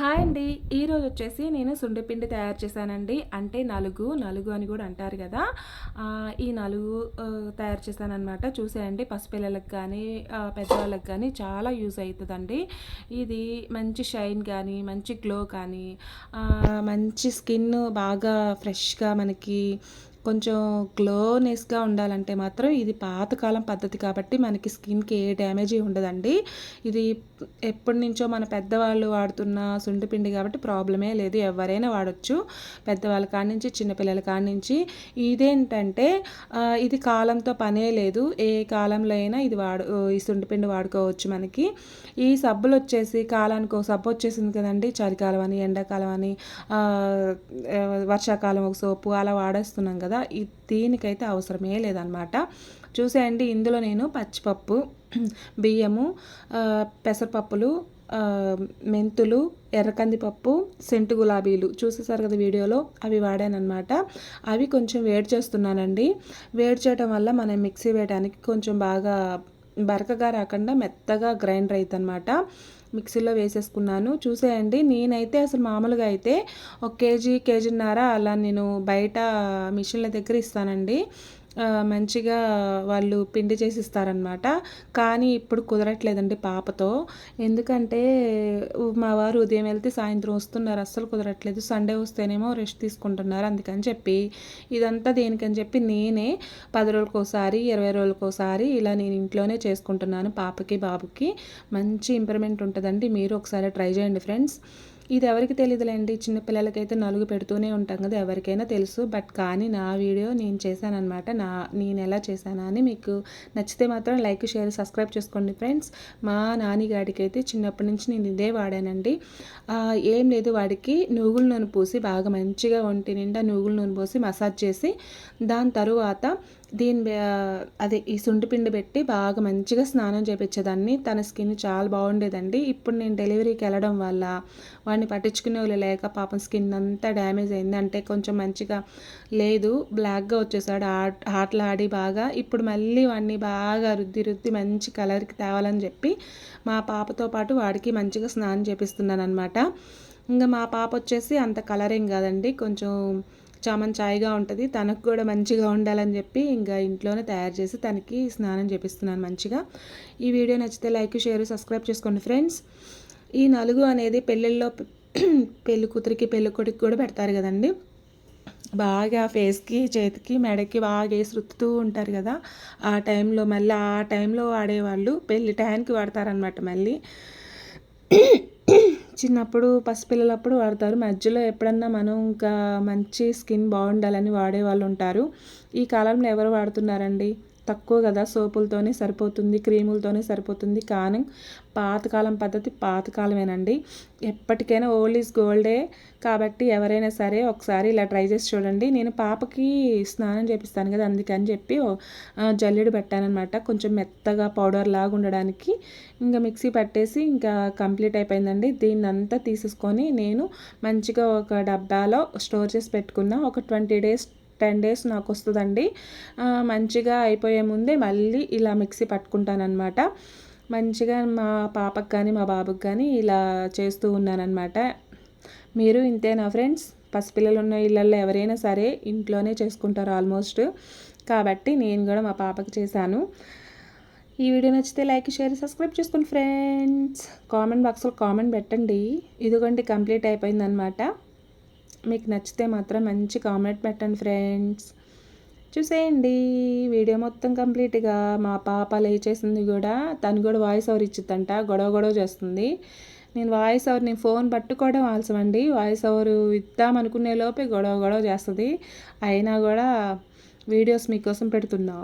Hi అండి. ఈరోజు వచ్చేసి నేను సుండిపిండి తయారు చేశానండి. అంటే నలుగు నలుగు అని కూడా అంటారు కదా. ఈ నలుగు తయారు చేశాను చూసేయండి పసిపిల్లలకు కానీ పెద్దవాళ్ళకి కానీ చాలా యూజ్ అవుతుందండి. ఇది మంచి షైన్ కానీ మంచి గ్లో కానీ మంచి స్కిన్ బాగా ఫ్రెష్గా మనకి కొంచెం గ్లోనెస్గా ఉండాలంటే మాత్రం ఇది పాతకాలం పద్ధతి కాబట్టి మనకి స్కిన్కి ఏ డ్యామేజ్ ఉండదండి. ఇది ఎప్పటి నుంచో మన పెద్దవాళ్ళు వాడుతున్న సుంటిపిండి కాబట్టి ప్రాబ్లమే లేదు ఎవరైనా వాడచ్చు. పెద్దవాళ్ళ కాడి నుంచి చిన్నపిల్లల కాడి నుంచి ఇదేంటంటే ఇది కాలంతో పనే లేదు. ఏ కాలంలో అయినా ఇది వాడు ఈ సుంటిపిండి వాడుకోవచ్చు మనకి. ఈ సబ్బులు వచ్చేసి కాలానికి ఒక సబ్బు వచ్చేసింది కదండి చలికాలం అని ఎండాకాలం అని వర్షాకాలం ఒక సోపు అలా వాడేస్తున్నాం కదా. కదా దీనికైతే అవసరమే లేదనమాట. చూసేయండి ఇందులో నేను పచ్చిపప్పు బియ్యము పెసరపప్పులు మెంతులు ఎర్రకందిపప్పు సెంటు గులాబీలు. చూసేసారు కదా వీడియోలో? అవి వాడానమాట అవి కొంచెం వేడి చేస్తున్నానండి. వేడి చేయడం వల్ల మనం మిక్సీ వేయడానికి కొంచెం బాగా బరకగా రాకుండా మెత్తగా గ్రైండర్ అవుతుంది మిక్సీలో వేసేసుకున్నాను. చూసేయండి నేనైతే అసలు మామూలుగా అయితే ఒక కేజీ కేజీన్నర అలా నేను బయట మిషన్ల దగ్గర ఇస్తానండి. మంచిగా వాళ్ళు పిండి చేసి ఇస్తారనమాట కానీ ఇప్పుడు కుదరట్లేదండి పాపతో. ఎందుకంటే మా వారు ఉదయం వెళ్తే సాయంత్రం వస్తున్నారు. అస్సలు కుదరట్లేదు. సండే వస్తేనేమో రెస్ట్ తీసుకుంటున్నారు. అందుకని చెప్పి ఇదంతా దేనికని చెప్పి నేనే పది రోజులకోసారి ఇరవై రోజులకోసారి ఇలా నేను ఇంట్లోనే చేసుకుంటున్నాను పాపకి బాబుకి. మంచి ఇంప్రూవ్మెంట్ ఉంటుందండి. మీరు ఒకసారి ట్రై చేయండి ఫ్రెండ్స్. ఇది ఎవరికి తెలియదులేండి చిన్నపిల్లలకైతే నలుగు పెడుతూనే ఉంటాం కదా ఎవరికైనా తెలుసు. బట్ కానీ నా వీడియో నేను చేశానమాట నా నేను ఎలా చేశానా అని మీకు నచ్చితే మాత్రం లైక్ షేర్ సబ్స్క్రైబ్ చేసుకోండి ఫ్రెండ్స్. మా నానిగాడికి అయితే చిన్నప్పటి నుంచి నేను ఇదే వాడానండి. ఏం లేదు వాడికి నువ్వుల నూనె పూసి బాగా మంచిగా ఒంటి నిండా నువ్వుల నూనె పోసి మసాజ్ చేసి దాని తరువాత దీని అదే ఈ సుంటిపిండి పెట్టి బాగా మంచిగా స్నానం చేపించేదాన్ని తన స్కిన్ చాలా బాగుండేదండి. ఇప్పుడు నేను డెలివరీకి వెళ్ళడం వల్ల వాడిని పట్టించుకునే వాళ్ళు లేక పాపం స్కిన్ అంతా డ్యామేజ్ అయింది. అంటే కొంచెం మంచిగా లేదు. బ్లాక్గా వచ్చేసాడు. ఆటలు ఆడి బాగా. ఇప్పుడు మళ్ళీ వాడిని బాగా రుద్ది రుద్ది మంచి కలర్కి తేవాలని చెప్పి మా పాపతో పాటు వాడికి మంచిగా స్నానం చేపిస్తున్నాను అనమాట ఇంకా మా పాప వచ్చేసి అంత కలరింగ్ కాదండి. కొంచెం చామన్ చాయ్గా ఉంటుంది. తనకు కూడా మంచిగా ఉండాలని చెప్పి ఇంకా ఇంట్లోనే తయారు చేసి తనకి స్నానం చేపిస్తున్నాను మంచిగా. ఈ వీడియో నచ్చితే లైక్ షేర్ సబ్స్క్రైబ్ చేసుకోండి ఫ్రెండ్స్. ఈ నలుగు అనేది పెళ్ళిళ్ళలో పెళ్ళి కూతురికి పెళ్ళి కొడుకు కూడా పెడతారు కదండి. బాగా ఫేస్కి చేతికి మెడకి బాగా వేసి రుత్తుతూ ఉంటారు కదా. ఆ టైంలో మళ్ళీ ఆ టైంలో వాడేవాళ్ళు పెళ్ళి టైంకి వాడతారనమాట మళ్ళీ. చిన్నప్పుడు పసిపిల్లలప్పుడు వాడతారు. మధ్యలో ఎప్పుడన్నా మనం ఇంకా మంచి స్కిన్ బాగుండాలని వాడే వాళ్ళు ఉంటారు ఈ కాలంలో ఎవరు వాడుతున్నారండి? తక్కువ కదా సోపులతోనే సరిపోతుంది క్రీములతోనే సరిపోతుంది. కానీ పాతకాలం పద్ధతి పాతకాలమేనండి. ఎప్పటికైనా ఓల్డ్ ఈజ్ గోల్డే కాబట్టి ఎవరైనా సరే ఒకసారి ఇలా ట్రై చేసి చూడండి. నేను పాపకి స్నానం చేపిస్తాను కదా అందుకని చెప్పి జల్లెడు పెట్టానమాట కొంచెం మెత్తగా పౌడర్ లాగా ఉండడానికి. ఇంకా మిక్సీ పట్టేసి ఇంకా కంప్లీట్ అయిపోయిందండి. దీన్ని అంతా తీసేసుకొని నేను మంచిగా ఒక డబ్బాలో స్టోర్ చేసి పెట్టుకున్న ఒక ట్వంటీ డేస్ టెన్ డేస్ నాకు వస్తుందండి మంచిగా అయిపోయే ముందే మళ్ళీ ఇలా మిక్సీ పట్టుకుంటానమాట మంచిగా మా పాపకు కానీ మా బాబుకి కానీ ఇలా చేస్తూ ఉన్నానమాట మీరు ఇంతేనా ఫ్రెండ్స్? పసిపిల్లలు ఉన్న ఇళ్ళల్లో ఎవరైనా సరే ఇంట్లోనే చేసుకుంటారు ఆల్మోస్ట్. కాబట్టి నేను కూడా మా పాపకి చేశాను. ఈ వీడియో నచ్చితే లైక్ షేర్ సబ్స్క్రైబ్ చేసుకోండి ఫ్రెండ్స్. కామెంట్ బాక్స్లో కామెంట్ పెట్టండి. ఇదిగోండి కంప్లీట్ అయిపోయిందనమాట మీకు నచ్చితే మాత్రం మంచి కామెంట్ పెట్టండి ఫ్రెండ్స్ చూసేయండి. వీడియో మొత్తం కంప్లీట్గా మా పాప లేచేసింది కూడా. తను కూడా వాయిస్ ఓవర్ ఇచ్చిద్దంట గొడవ గొడవ చేస్తుంది. నేను వాయిస్ ఓవర్ నేను ఫోన్ పట్టుకోవడం ఆల్సమండి వాయిస్ ఓవర్ ఇద్దామనుకునే లోపే గొడవ గొడవ చేస్తుంది. అయినా కూడా వీడియోస్ మీకోసం పెడుతున్నా.